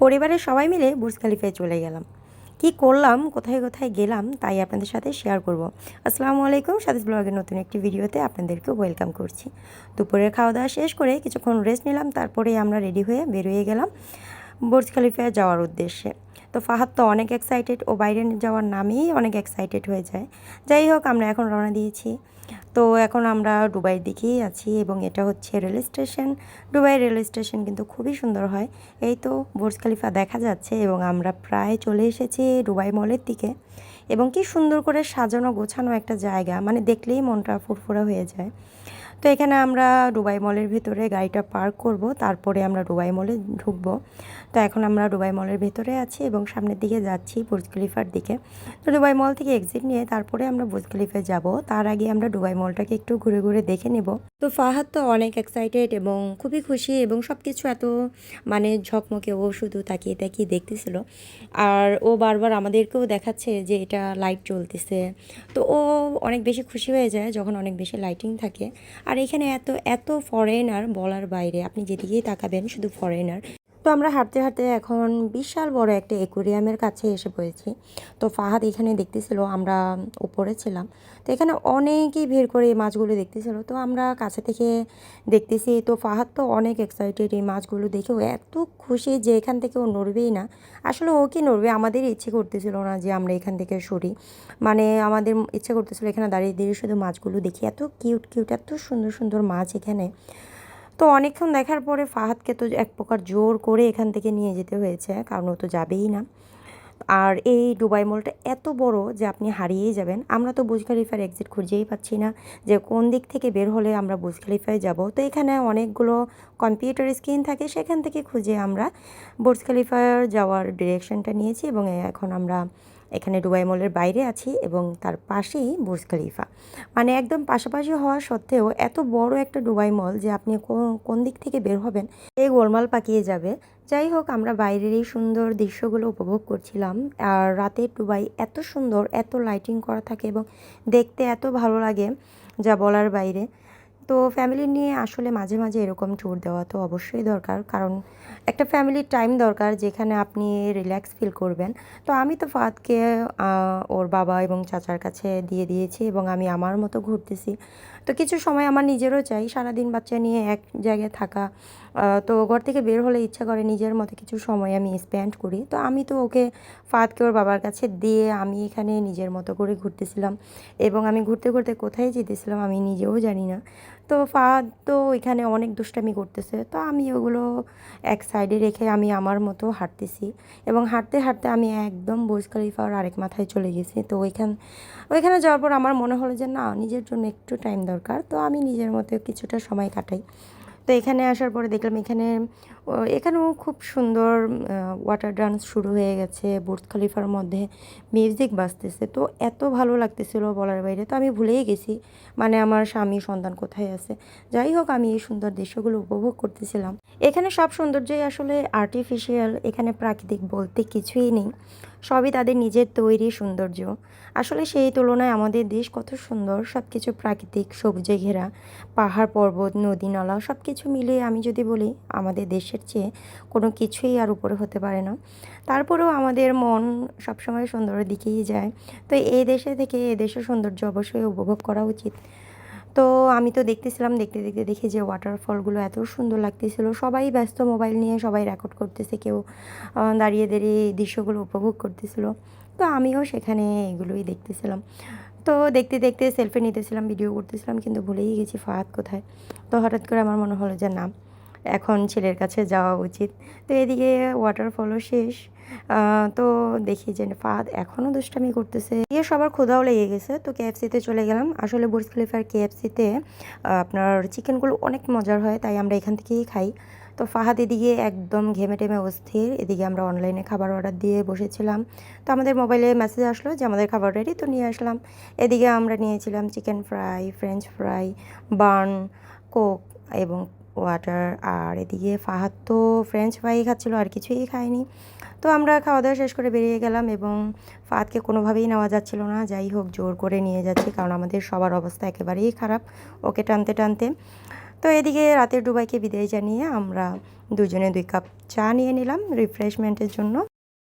পরিবারের সবাই মিলে বুর্জ খালিফায় চলে গেলাম। কি করলাম, কোথায় কোথায় গেলাম তাই আপনাদের সাথে শেয়ার করব। আসসালামু আলাইকুম সাদিস ব্লগের নতুন একটি ভিডিওতে আপনাদেরকে ওয়েলকাম করছি। দুপুরের খাওয়া দাওয়া শেষ করে কিছুক্ষণ রেস্ট নিলাম তারপরে আমরা রেডি হয়ে বেরিয়ে গেলাম বুর্জ খালিফায় যাওয়ার উদ্দেশ্যে। তো ফাহাদ তো অনেক এক্সাইটেড ও বাইরে যাওয়ার নামেই অনেক এক্সাইটেড হয়ে যায়। যাই হোক, আমরা এখন রওনা দিয়েছি। তো এখন আমরা দুবাইয়ের দিকেই আছি এবং এটা হচ্ছে rail station. Dubai rail station কিন্তু খুবই সুন্দর হয়। এই তো বুর্জ খালিফা দেখা যাচ্ছে এবং আমরা প্রায় চলে এসেছি দুবাই মলের দিকে। এবং কি সুন্দর করে সাজানো গোছানো একটা জায়গা মানে দেখলেই মনটা ফুরফুরা হয়ে যায়। তো এখানে আমরা ডুবাই মলের ভিতরে গাড়িটা পার্ক করব, তারপরে আমরা ডুবাই মলে ঢুকবো। তো এখন আমরা ডুবাই মলের ভেতরে আছি এবং সামনের দিকে যাচ্ছি বুর্জ খলিফার দিকে। তো ডুবাই মল থেকে এক্সিট নিয়ে তারপরে আমরা বুর্জ খলিফায় যাব। তার আগে আমরা ডুবাই মলটাকে একটু ঘুরে ঘুরে দেখে নেব। তো ফাহাদ তো অনেক এক্সাইটেড এবং খুবই খুশি এবং সব কিছু এত মানে ঝকমকে ও শুধু তাকিয়ে তাকিয়ে দেখতেছিল। আর ও বারবার আমাদেরকেও দেখাচ্ছে যে এটা লাইট চলতেছে তো ও অনেক বেশি খুশি হয়ে যায় যখন অনেক বেশি লাইটিং থাকে। আর এখানে এত এত ফরেনার বলার বাইরে, আপনি যেদিকেই তাকাবেন শুধু ফরেনার তো আমরা হাঁটতে হাঁটতে এখন বিশাল বড় একটা অ্যাকোরিয়ামের কাছে এসে পড়েছি। তো ফাহাদ এখানে দেখতেছিল, আমরা উপরে ছিলাম। তো এখানে অনেকেই ভিড় করে এই মাছগুলো দেখতেছিল। তো আমরা কাছে থেকে দেখতেছি, তো ফাহাদ তো অনেক এক্সাইটেড এই মাছগুলো দেখে। ও এত খুশি যে এখান থেকে ও নড়বেই না। আসলে ও কি নড়বে? আমাদের ইচ্ছে করতেছিল না যে আমরা এখান থেকে সরি। মানে আমাদের ইচ্ছে করতেছিল এখানে দাঁড়িয়ে দাঁড়িয়ে শুধু মাছগুলো দেখি। এত কিউট কিউট এত সুন্দর সুন্দর মাছ এখানে। তো অনেকক্ষণ দেখার পরে ফাহাদকে তো এক প্রকার জোর করে এখান থেকে নিয়ে যেতে হয়েছে, কারণ ও তো যাবেই না। আর এই ডুবাই মলটা এত বড় যে আপনি হারিয়েই যাবেন। আমরা তো বুজ খালিফার এক্সিট খুঁজেই পাচ্ছি না যে কোন দিক থেকে বের হলে আমরা বুজ খালিফায় যাব। তো এখানে অনেকগুলো কম্পিউটার স্ক্রিন থাকে, সেখান থেকে খুঁজে আমরা বুর্জ খালিফার যাওয়ার ডিরেকশনটা নিয়েছি এবং এখন আমরা এখানে ডুবাই মলের বাইরে আছি এবং তার পাশেই বুর্জ খালিফা। মানে একদম পাশাপাশি হওয়া সত্ত্বেও এত বড় একটা ডুবাই মল যে আপনি কোন দিক থেকে বের হবেন, এই গোলমাল পাকিয়ে যাবে। যাই হোক, আমরা বাইরের এই সুন্দর দৃশ্যগুলো উপভোগ করছিলাম। আর রাতের ডুবাই এত সুন্দর, এত লাইটিং করা থাকে এবং দেখতে এত ভালো লাগে যা বলার বাইরে। তো ফ্যামিলি নিয়ে আসলে মাঝে মাঝে এরকম ট্যুর দেওয়া তো অবশ্যই দরকার। কারণ একটা ফ্যামিলির টাইম দরকার যেখানে আপনি রিল্যাক্স ফিল করবেন। তো আমি তো ফাদকে ওর বাবা এবং চাচার কাছে দিয়ে দিয়েছি এবং আমি আমার মতো ঘুরতেছি। তো কিছু সময় আমার নিজেরও চাই, সারাদিন বাচ্চা নিয়ে এক জায়গায় থাকা। তো ঘর থেকে বের হলে ইচ্ছা করে নিজের মতো কিছু সময় আমি স্পেন্ড করি। তো আমি তো ওকে ফাদকে ওর বাবার কাছে দিয়ে আমি এখানে নিজের মতো করে ঘুরতেছিলাম। এবং আমি ঘুরতে ঘুরতে কোথায় যেতেছিলাম আমি নিজেও জানি না। তো ফাদ তো এখানে অনেক দুষ্টামি করতেছে। তো আমি ওগুলো এক সাইডে রেখে আমি আমার মতো হাঁটতেছি এবং হাঁটতে হাঁটতে আমি একদম বুর্জ খালিফার আরেক মাথায় চলে গেছি। তো ওইখান, ওইখানে যাওয়ার পর আমার মনে হলো যে, না, নিজের জন্য একটু টাইম দরকার। তো আমি নিজের মতো কিছুটা সময় কাটাই। তো এখানে আসার পরে দেখলাম এখানে এখানেও খুব সুন্দর ওয়াটার ডান্স শুরু হয়ে গেছে বুর্জ খলিফার মধ্যে মিউজিক বাজতেছে। তো এত ভালো লাগতেছিল বলার বাইরে। তো আমি ভুলেই গেছি মানে আমার স্বামী সন্তান কোথায় আছে। যাই হোক, আমি এই সুন্দর দৃশ্যগুলো উপভোগ করতেছিলাম। এখানে সব সৌন্দর্যই আসলে আর্টিফিশিয়াল এখানে প্রাকৃতিক বলতে কিছুই নেই। সবই তাদের নিজের তৈরি সৌন্দর্য। আসলে সেই তুলনায় আমাদের দেশ কত সুন্দর সব কিছু প্রাকৃতিক, সবুজে ঘেরা, পাহাড় পর্বত, নদী, নালা সব কিছু মিলিয়ে আমি যদি বলি, আমাদের দেশের চেয়ে কোনো কিছুই আর উপরে হতে পারে না। তারপরেও আমাদের মন সবসময় সুন্দরের দিকেই যায়। তো এই দেশে থেকে এ দেশের সৌন্দর্য অবশ্যই উপভোগ করা উচিত। তো আমি তো দেখতেছিলাম, দেখতে দেখতে দেখি যে ওয়াটারফলগুলো এত সুন্দর লাগতেছিল। সবাই ব্যস্ত মোবাইল নিয়ে সবাই রেকর্ড করতেছে, কেউ দাঁড়িয়ে দাঁড়িয়ে এই দৃশ্যগুলো উপভোগ করতেছিল। তো আমিও সেখানে এগুলোই দেখতেছিলাম। তো দেখতে দেখতে সেলফি নিতেছিলাম ভিডিও করতেছিলাম, কিন্তু ভুলেই গেছি ফাহাদ কোথায়? তো হঠাৎ করে আমার মনে হলো যে না এখন ছেলের কাছে যাওয়া উচিত। তো এদিকে ওয়াটারফলও শেষ। তো দেখি যে ফাদ এখনও দুষ্টামি করতেছে। ইয়ে সবার ক্ষুধাও লেগে গেছে। তো কেএফসিতে চলে গেলাম। আসলে বুর্জ খলিফার কেএফসিতে আপনার চিকেনগুলো অনেক মজার হয়, তাই আমরা এখান থেকেই খাই। তো ফাহাদ এদিকে একদম ঘেমে টেমে অস্থির। এদিকে আমরা অনলাইনে খাবার অর্ডার দিয়ে বসেছিলাম। তো আমাদের মোবাইলে মেসেজ আসলো যে, আমাদের খাবার রেডি তো নিয়ে আসলাম। এদিকে আমরা নিয়েছিলাম চিকেন ফ্রাই ফ্রেঞ্চ ফ্রাই বার্ন কোক এবং ওয়াটার আর এদিকে ফাহাদ তো ফ্রেঞ্চ ফ্রাই খাচ্ছিলো, আর কিছুই খায়নি। তো আমরা খাওয়া দাওয়া শেষ করে বেরিয়ে গেলাম এবং ফাহাদকে কোনোভাবেই নেওয়া যাচ্ছিল না। যাই হোক, জোর করে নিয়ে যাচ্ছি, কারণ আমাদের সবার অবস্থা একেবারেই খারাপ ওকে টানতে টানতে। তো এদিকে রাতের ডুবাইকে বিদায় জানিয়ে আমরা দুজনে দুই কাপ চা নিয়ে নিলাম রিফ্রেশমেন্টের জন্য।